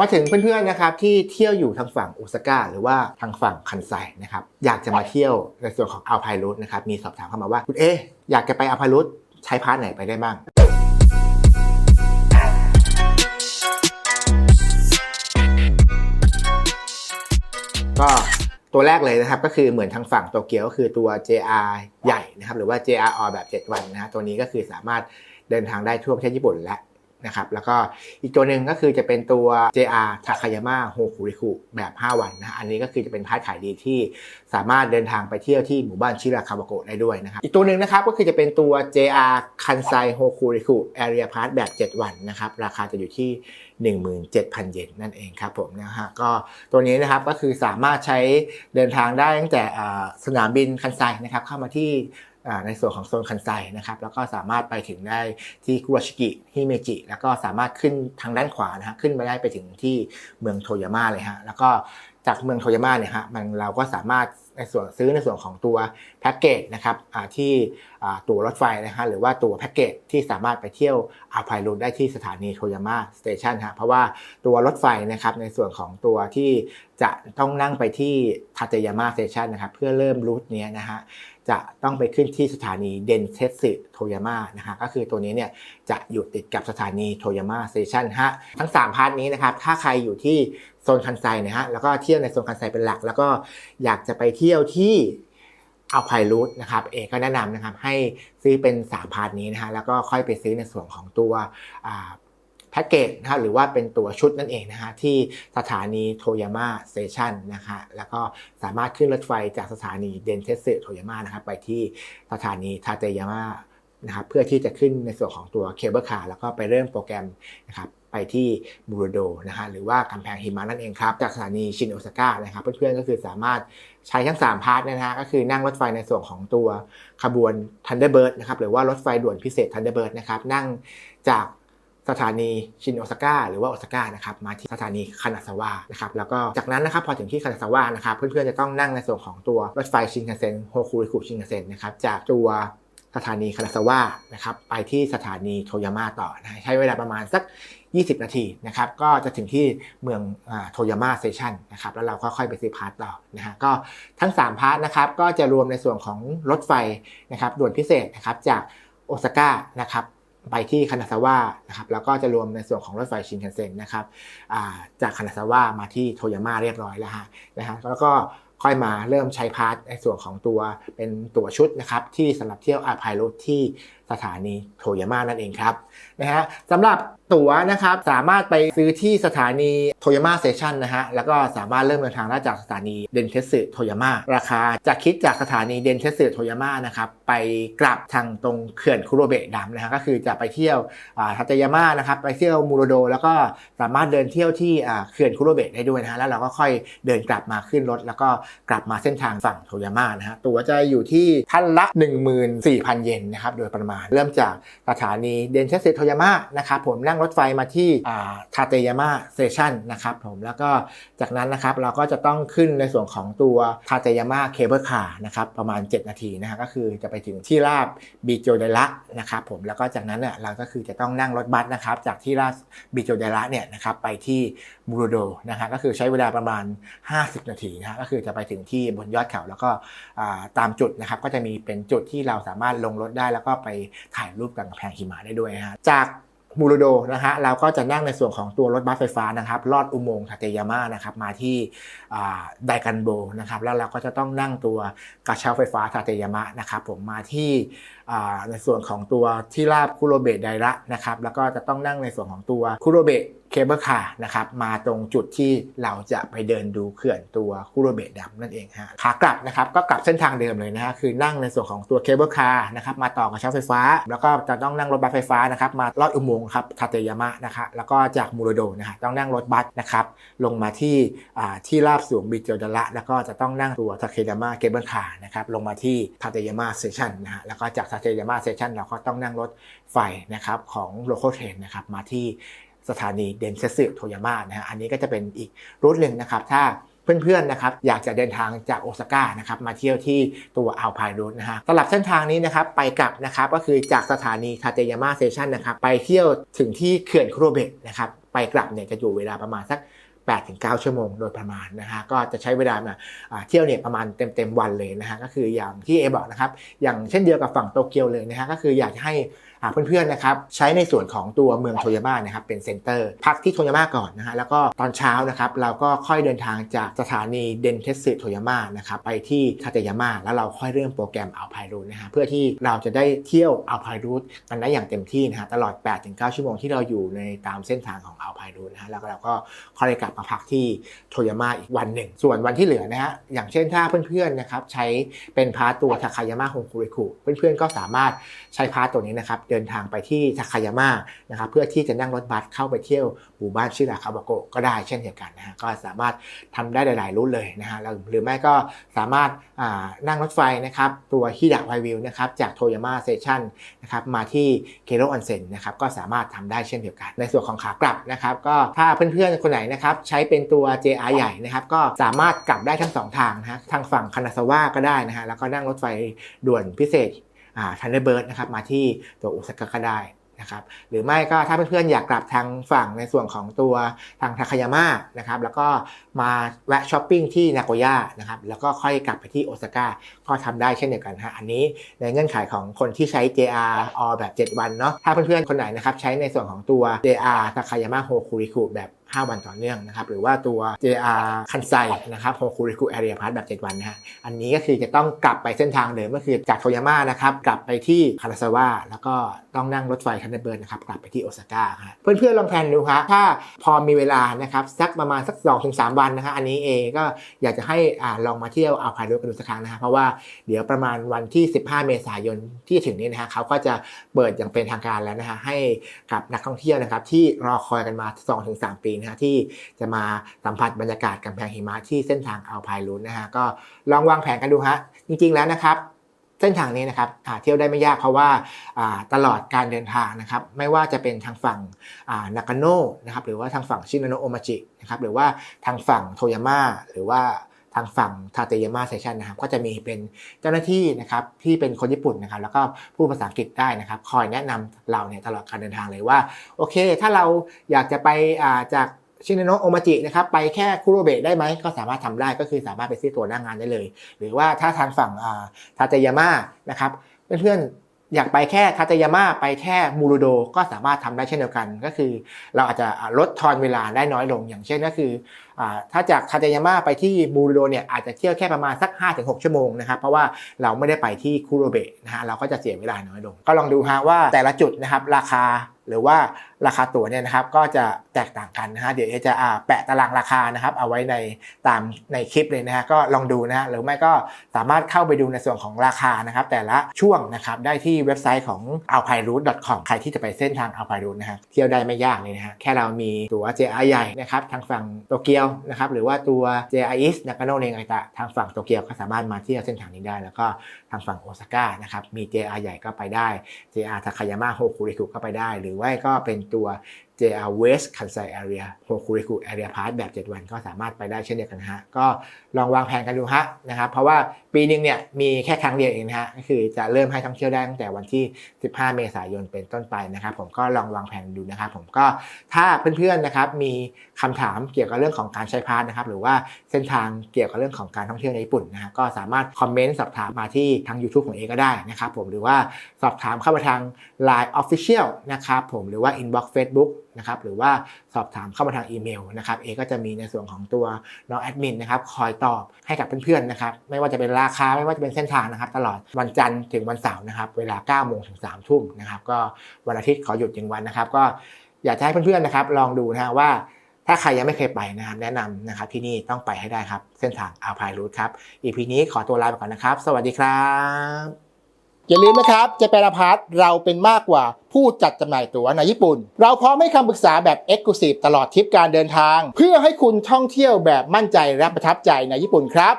มาถึงเพื่อนๆนะครับที่เที่ยวอยู่ทางฝั่งโอซาก้าหรือว่าทางฝั่งคันไซนะครับอยากจะมาเที่ยวในส่วนของอัลไพรูทนะครับมีสอบถามเข้ามาว่าคุณเออยากจะไปอัลไพรูทใช้พาสไหนไปได้บ้างก็ตัวแรกเลยนะครับก็คือเหมือนทางฝั่งโตเกียวก็คือตัว JR ใหญ่นะครับหรือว่า JR แบบ 7 วันนะฮะตัวนี้ก็คือสามารถเดินทางได้ทั่วประเทศญี่ปุ่นและ นะครับแล้วก็อีกตัวหนึ่งก็คือจะเป็นตัว JR Takayama Hokuriku แบบ 5 วันนะอันนี้ก็คือจะเป็นพาสขายดีที่สามารถเดินทางไปเที่ยวที่หมู่บ้านชิราคาวาโกะได้ด้วยนะครับอีกตัวหนึ่งนะครับก็คือจะเป็นตัว JR Kansai Hokuriku Area Pass แบบ 7 วันนะครับราคาจะอยู่ที่ 17,000 เยนนั่นเองครับผมนะฮะก็ตัวนี้นะครับก็คือสามารถใช้เดินทางได้ตั้งแต่สนามบินคันไซนะครับเข้ามาที่ ในส่วนของโซนคันไซนะครับแล้วก็สามารถไปถึงได้ที่คุราชิกิฮิเมจิ แล้วก็สามารถขึ้นทางด้านขวานะฮะขึ้นไปได้ไปถึงที่เมืองโทยาม่าเลยฮะแล้วก็ จากเมืองโทยาม่าเนี่ยฮะมันเราก็สามารถในส่วนซื้อในส่วนของตัวแพ็กเกจนะครับที่ตั๋วรถไฟนะฮะหรือว่าตั๋วแพ็กเกจที่สามารถไปเที่ยวอาพายรูได้ที่สถานีโทยาม่าสเตชันฮะเพราะว่าตัวรถไฟนะครับในส่วนของตัวที่จะต้องนั่งไปที่ทาเตยาม่าสเตชันนะครับเพื่อเริ่มรูทเนี้ยนะฮะจะต้องไปขึ้นที่สถานีเดนเทสึโทยาม่านะฮะก็คือตัวนี้เนี่ยจะอยู่ติดกับสถานีโทยาม่าสเตชันฮะทั้ง 3 พาร์ทนี้นะครับถ้าใครอยู่ที่ โซนคันไซนะฮะแล้วก็เที่ยวในโซนคันไซเป็นหลัก แล้วก็อยากจะไปเที่ยวที่เอาไพรูทนะครับเอกก็แนะนำนะครับให้ซื้อเป็น3พาร์ทนี้นะฮะแล้วก็ค่อยไปซื้อในส่วนของตัวแพ็กเกจนะครับหรือว่าเป็นตัวชุดนั่นเองนะฮะที่สถานีโทยาม่าสเตชันนะคะแล้วก็สามารถขึ้นรถไฟจากสถานีเดนเทสึโทยาม่านะครับไปที่สถานีทาเตยาม่านะครับเพื่อที่จะขึ้นในส่วนของตัวเคเบิลคาร์แล้วก็ไปเริ่มโปรแกรมนะครับ ไปที่มูโรโดนะฮะหรือว่ากำแพงหิมะนั่นเองครับ จากสถานีชินโอซาก้านะครับเพื่อนๆก็คือสามารถใช้ทั้ง 3 พาร์ทนะฮะก็คือนั่งรถไฟในส่วนของตัวขบวน Thunderbird นะครับหรือว่ารถไฟด่วนพิเศษ Thunderbird นะครับนั่งจากสถานีชินโอซาก้าหรือว่าโอซาก้านะครับมาที่สถานีคานาซาวะนะครับแล้วก็จากนั้นนะครับพอถึงที่คานาซาวะนะครับเพื่อนๆจะต้องนั่งในส่วนของตัวรถไฟชินคันเซ็นโฮคุริคุชินคันเซ็นนะครับจากตัว สถานีคานาซาวะนะครับไปที่สถานีโทยาม่าต่อนะใช้เวลาประมาณสัก 20 นาทีนะครับก็จะถึงที่เมืองโทยาม่าเตชันนะครับแล้วเราก็ค่อยไปซื้อพาร์ทต่อนะฮะก็ทั้ง 3 พาร์ทนะครับก็จะรวมในส่วนของรถไฟนะครับด่วนพิเศษนะครับจากโอซาก้านะครับไปที่คานาซาวะนะครับแล้วก็จะรวมในส่วนของรถไฟชินคันเซ็นนะครับาจากคานาซาวะมาที่โทยาม่าเรียบร้อยแล้วฮะนะฮะแล้วก็ ค่อยมาเริ่มใช้พาร์ทในส่วนของตัวเป็นตัวชุดนะครับที่สำหรับเที่ยวอาพายรถที่สถานีโทยาม่านั่นเองครับนะฮะสำหรับตั๋วนะครับสามารถไปซื้อที่สถานีโทยาม่าเตชันนะฮะแล้วก็สามารถเริ่มเดินทางได้จากสถานีเดนเทสึโทยาม่าราคาจะคิดจากสถานีเดนเทสึโทยาม่านะครับไปกลับทางตรงเขื่อนคุโรเบะดำนะฮะก็คือจะไปเที่ยวอาทาตยาม่านะครับไปเที่ยวมูโรโด แล้วก็สามารถเดินเที่ยวที่อาเขื่อนคุโรเบะได้ด้วยนะฮะแล้วเราก็ค่อยเดินกลับมาขึ้นรถ แล้วก็กลับมาเส้นทางฝั่งโทยาม่านะฮะตั๋วจะอยู่ที่ท่านละ 14,000 เยนนะครับโดยประมาณเริ่มจากสถานีเดนเทสึโทยาม่านะครับผมนั่งรถไฟมาที่อ่าทาเตยาม่าสเตชันนะครับผมแล้วก็จากนั้นนะครับเราก็จะต้องขึ้นในส่วนของตัวทาเตยาม่าเคเบิลคาร์นะครับประมาณ 7 นาทีนะฮะก็คือจะไปถึงที่ราบบิโจเดระนะครับผมแล้วก็จากนั้นเนี่ยเราก็คือจะต้องนั่งรถบัสนะครับจากที่ราบบิโจเดระเนี่ยนะครับไปที่มูโรโดนะฮะก็คือใช้เวลาประมาณ 50 นาทีนะฮะก็คือจะไปถึงที่บนยอดเขาแล้วก็อ่าตามจุดนะครับก็จะมีเป็นจุดที่เราสามารถลงรถได้แล้วก็ไปถ่ายรูปกับกำแพงหิมะได้ด้วยฮะจากมูโรโดนะฮะเราก็จะนั่งในส่วนของตัวรถบัสไฟฟ้านะครับลอดอุโมงค์ทาเตยาม่านะครับมาที่ไดกันโบนะครับแล้วเราก็จะต้องนั่งตัวกระเช้าไฟฟ้าทาเตยามะนะครับผมมาที่ในส่วนของตัวที่ราบคุโรเบะไดระนะครับแล้วก็จะต้องนั่งในส่วนของตัวคุโรเบะเคเบิลคาร์นะครับมาตรงจุดที่เราจะไปเดินดูเขื่อนตัวคุโรเบะดำนั่นเองฮะขากลับนะครับก็กลับเส้นทางเดิมเลยนะฮะคือนั่งในส่วนของตัวเคเบิลคาร์นะครับมาต่อกับเช้าไฟฟ้า แล้วก็จะต้องนั่งรถบัสไฟฟ้านะครับมาลอดอุโมงค์ครับทาเตยามะนะครับแล้วก็จากมูโรโดนะฮะต้องนั่งรถบัสนะครับลงมาที่ที่ราบสูงบิโจดาระแล้วก็จะต้องนั่งตัวทาเคยาม่าเคเบิลคาร์นะครับลงมาที่ทาเตยาม่าสเตชันนะฮะแล้วก็จากาเตยาม่าเตชันเราก็ต้องนั่งรถไฟนะครับของโลโคเทนนะครับมาที่สถานีเดนเซสึโทยาม่านะฮะอันนี้ก็จะเป็นอีกรูทหนึ่งนะครับ ถ้าเพื่อนๆนะครับอยากจะเดินทางจากโอซาก้านะครับมาเที่ยวที่ตัวอัลพายรูทนะฮะสำหรับเส้นทางนี้นะครับไปกลับนะครับก็คือจากสถานีทาเตยาม่าเตชันนะครับไปเที่ยวถึงที่เขื่อนคุโรเบะนะครับไปกลับเนี่ยจะอยู่เวลาประมาณสัก 8-9 ชั่วโมงโดยประมาณนะฮะก็จะใช้เวลามาอ่าเที่ยวเนี่ยประมาณเต็มๆวันเลยนะฮะก็คืออย่างที่เอบอกนะครับอย่างเช่นเดียวกับฝั่งโตเกียวเลยนะฮะก็คืออยากจะให้เพื่อนๆนะครับใช้ในส่วนของตัวเมืองโทยาม่านะครับเป็นเซ็นเตอร์ พักที่โทยาม่าก่อนนะฮะแล้วก็ตอนเช้านะครับเราก็ค่อยเดินทางจากสถานีเดนเทส o โทยาม่านะครับไปที่คาเตยาม่าแล้วเราค่อยเริ่มโปรแกรมอัลไพรูทนะฮะเพื่อที่เราจะได้เที่ยวอัลไพรูทกันได้อย่างเต็มที่นะฮะตลอด 8-9 ชั่วโมงที่เราอยู่ในตามเส้นทางของอัลไพรูทนะฮะแล้วเราก็ค่อยกลับมาพักที่โทยาม่าอีกวันหนึ่ง ส่วนวันที่เหลือนะฮะอย่างเช่นถ้าเพื่อนๆนะครับใช้เป็นพาร์ตตัวทาคายาม่าโฮคุริคุเพื่อนๆก็สามารถใช้พาร์ตตัวนี้นะครับเดินทางไปที่ทาคายาม่านะครับเพื่อที่จะนั่งรถบัสเข้าไปเที่ยวหมู่บ้านชิราคาบาโกะก็ได้เช่นเดียวกันนะฮะก็สามารถทำได้หลายๆรูทเลยนะฮะหรือไม่ก็สามารถนั่งรถไฟนะครับตัวฮิดะไววิวนะครับจากโทยาม่าเซชันนะครับมาที่เคโรออนเซ็นนะครับก็สามารถทำได้เช่นเดียวกัน ในส่วนของขากลับนะครับก็ถ้าเพื่อนๆคนไหนนะครับใช้เป็นตัว JR ใหญ่นะครับก็สามารถกลับได้ทั้งสองทางนะฮะทางฝั่งคานาซาวะก็ได้นะฮะแล้วก็นั่งรถไฟด่วนพิเศษทันเดอร์เบิร์ดนะครับมาที่ตัวโอซาก้าก็ได้นะครับหรือไม่ก็ถ้าเพื่อนๆอยากกลับทางฝั่งในส่วนของตัวทางทาคายาม่านะครับแล้วก็มาแวะช้อปปิ้งที่นาโกย่านะครับแล้วก็ค่อยกลับไปที่โอซาก้าก็ทำได้เช่นเดียวกันฮะอันนี้ในเงื่อนไขของคนที่ใช้ JR or แบบ 7 วันเนาะถ้าเพื่อนๆ คนไหนนะครับใช้ในส่วนของตัว JR ทาคายาม่าโฮคุริคุแบบ5 วันต่อเนื่องนะครับ หรือว่าตัว JR คันไซนะครับโฮคุริคุแอเรียพาร์ทแบบ 7 วันนะฮะ อันนี้ก็คือจะต้องกลับไปเส้นทางเดิมก็คือจากโทยาม่านะครับ กลับไปที่คาราซาวะแล้วก็ต้องนั่งรถไฟคันเดเบิร์นนะครับ กลับไปที่โอซาก้าฮะ เพื่อนๆลองแพลนดูครับถ้าพอมีเวลานะครับสักประมาณสัก 2-3 วันนะฮะอันนี้เองก็อยากจะให้อ่าลองมาเที่ยวอาพายรูกันดูสักครั้งนะฮะเพราะว่าเดี๋ยวประมาณวันที่ 15 เมษายนที่ถึงนี้นะฮะเขาก็จะเปิดอย่างเป็นทางการแล้วนะฮะให้กับนักท่องเที่ยวนะครับที่รอคอยกันมา 2-3 ปีนะฮะที่จะมาสัมผัสบรรยากาศกำแพงหิมะที่เส้นทางอัลไพรูนนะฮะก็ลองวางแผนกันดูฮะจริงๆแล้วนะครับเส้นทางนี้นะครับเที่ยวได้ไม่ยากเพราะว่าตลอดการเดินทางนะครับ ไม่ว่าจะเป็นทางฝั่งนากาโน่นะครับหรือว่าทางฝั่งชินโนโอมาจินะครับหรือว่าทางฝั่งโทยาม่าหรือว่า ทางฝั่งทาเตยามาเซชันนะครับก็จะมีเป็นเจ้าหน้าที่นะครับที่เป็นคนญี่ปุ่นนะครับ แล้วก็พูดภาษาอังกฤษได้นะครับ คอยแนะนำเราเนี่ยตลอดการเดินทางเลยว่า โอเค ถ้าเราอยากจะไปาจากชินโนะโอมาจินะครับไปแค่คุโรเบะได้ไหมก็สามารถทำได้ก็คือสามารถไปซื้อตัวหน้างงานได้เลย หรือว่าถ้าทางฝั่งาทาเตยามานะครับเพื่อนๆอยากไปแค่ทาเตยาม่าไปแค่มูรุโดก็สามารถทำได้เช่นเดียวกัน ก็คือ เราอาจจะลดทอนเวลาได้น้อยลงอย่างเช่นก็คือถ้าจากทาเตยาม่าไปที่มูรุโดเนี่ยอาจจะเที่ยวแค่ประมาณสัก 5-6 ชั่วโมงนะครับเพราะว่าเราไม่ได้ไปที่คุโรเบะนะฮะเราก็จะเสียเวลาน้อยลง ก็ลองดูฮะว่าแต่ละจุดนะครับราคาหรือว่าราคาตั๋วเนี่ยนะครับก็จะแตกต่างกันนะฮะเดี๋ยวจะอ่าแปะตารางราคานะครับเอาไว้ในตามในคลิปเลยนะฮะก็ลองดูนะฮะหรือไม่ก็สามารถเข้าไปดูในส่วนของราคานะครับแต่ละช่วงนะครับได้ที่เว็บไซต์ของ a l p i r o o t c o m ใครที่จะไปเส้นทาง a l p i r o o t นะฮะเที่ยวได้ไม่ยากเลยนะฮะแค่เรามีตั๋ว JR ใหญ่นะครับทางฝั่งโตเกียวนะครับหรือว่าตัว JR East นากาโนเนงไอตะทางฝั่งโตเกียวก็สามารถมาเที่ยวเส้นทางนี้ได้ แล้วก็ทางฝั่งโอซาก้านะครับมี JR ใหญ่ก็ไปได้ JR ทาคายาม่าโฮคุริคุก็ไปได้ หรือว่าก็เป็นตัว JR West Kansai Area Hokuriku Area Pass แบบ 7 วันก็สามารถไปได้เช่นเดียวกันฮะ ก็ลองวางแผนกันดูฮะนะครับ เพราะว่าปีหนึงเนี่ยมีแค่ครั้งเดียวเองนะฮะ ก็คือจะเริ่มให้ท่องเที่ยวได้ตั้งแต่วันที่ 15 เมษายนเป็นต้นไปนะครับ ผมก็ลองวางแผนดูนะครับ ผมก็ถ้าเพื่อนๆนะครับมีคำถามเกี่ยวกับเรื่องของการใช้พาสนะครับ หรือว่าเส้นทางเกี่ยวกับเรื่องของการท่องเที่ยวในญี่ปุ่นนะฮะ ก็สามารถคอมเมนต์สอบถามมาที่ทาง YouTube ของเอก็ได้นะครับ ผม หรือว่าสอบถามเข้ามาทาง Line Official นะครับ ผม หรือว่า Inbox Facebook นะครับหรือว่าสอบถามเข้ามาทางอีเมลนะครับเอก็จะมีในส่วนของตัวน้องแอดมินนะครับคอยตอบให้กับเพื่อนๆนะครับไม่ว่าจะเป็นราคาไม่ว่าจะเป็นเส้นทางนะครับ ตลอดวันจันทร์ถึงวันเสาร์นะครับเวลา9โมงถึง3ทุ่มนะครับก็วันอาทิตย์ขอหยุดหนึ่งวันนะครับ ก็อยากจะให้เพื่อนๆนะครับ ลองดูนะฮะว่าถ้าใครยังไม่เคยไปนะครับแนะนำนะครับที่นี่ต้องไปให้ได้ครับ เส้นทางอัลพายรูทครับ EP นี้ขอตัวลาไปก่อนนะครับ สวัสดีครับ อย่าลืมนะครับเจแปนพาร์ทเราเป็นมากกว่าผู้จัดจำหน่ายตั๋วในญี่ปุ่น เราพร้อมให้คำปรึกษาแบบ e x c l u s i v e ตลอดทริปการเดินทาง เพื่อให้คุณท่องเที่ยวแบบมั่นใจและประทับใจในญี่ปุ่นครับ